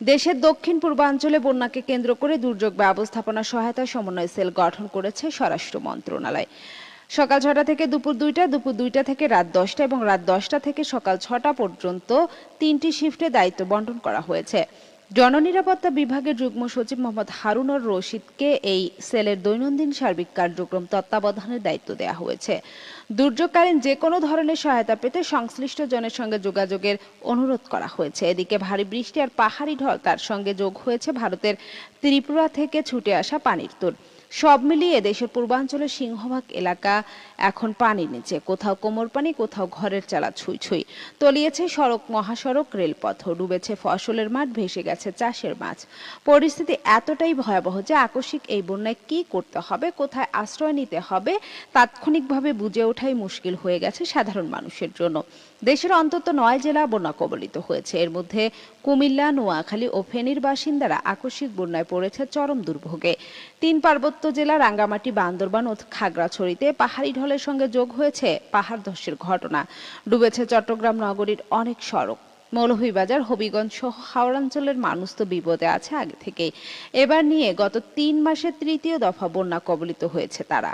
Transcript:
দেশের দক্ষিণ পূর্বাঞ্চলে বন্যাকে কেন্দ্র করে দুর্যোগ ব্যবস্থাপনা সহায়তা সমন্বয় সেল গঠন করেছে স্বরাষ্ট্র মন্ত্রণালয়। সকাল ছটা থেকে দুপুর দুইটা দুপুর দুইটা থেকে রাত দশটা এবং রাত দশটা থেকে সকাল ছটা পর্যন্ত তিনটি শিফটে দায়িত্ব বন্টন করা হয়েছে। জননিরাপত্তা বিভাগের যুগ্ম সচিব মোহাম্মদ হারুনর রশিদকে এই সেলের দৈনন্দিন সার্বিক কার্যক্রম তত্ত্বাবধানের দায়িত্ব দেওয়া হয়েছে। দুর্যোগকালীন যে কোনো ধরনের সহায়তা পেতে সংশ্লিষ্ট জনের সঙ্গে যোগাযোগের অনুরোধ করা হয়েছে। এদিকে ভারী বৃষ্টি আর পাহাড়ি ঢল তার সঙ্গে যোগ হয়েছে ভারতের ত্রিপুরা থেকে ছুটে আসা পানির তোর সব মিলিয়ে দেশের পূর্বাঞ্চলের সিংহভাগ এলাকা এখন পানির নিচে। কোথাও কোমর পানি, কোথাও ঘরের চালা ছুঁই ছুঁই। তলিয়েছে সড়ক, মহাসড়ক, রেলপথ। ডুবেছে ফসলের মাঠ, ভেসে গেছে চাষের মাছ। পরিস্থিতি এতটাই ভয়াবহ যে আকস্মিক এই বন্যায় কি করতে হবে, কোথায় আশ্রয় নিতে হবে, তাৎক্ষণিকভাবে বুঝে ওঠাই মুশকিল হয়ে গেছে সাধারণ মানুষের জন্য। দেশের অন্তত নয় জেলা বন্যা কবলিত হয়েছে। এর মধ্যে কুমিল্লা, নোয়াখালী ও ফেনীর বাসিন্দারা আকস্মিক বন্যায় পড়েছে চরম দুর্ভোগে। তিন পার্বত্য জেলা, রাঙ্গামাটি, বান্দরবান ও খাগড়াছড়িতে পাহাড়ি ঢলের সঙ্গে যোগ হয়েছে পাহাড় ধসের ঘটনা। ডুবেছে চট্টগ্রাম নগরীর অনেক সড়ক। মৌলভীবাজার, হবিগঞ্জ সহ হাওড়াঞ্চলের মানুষ তো বিপদে আছে আগে থেকেই। এবার নিয়ে গত তিন মাসের তৃতীয় দফা বন্যা কবলিত হয়েছে তারা।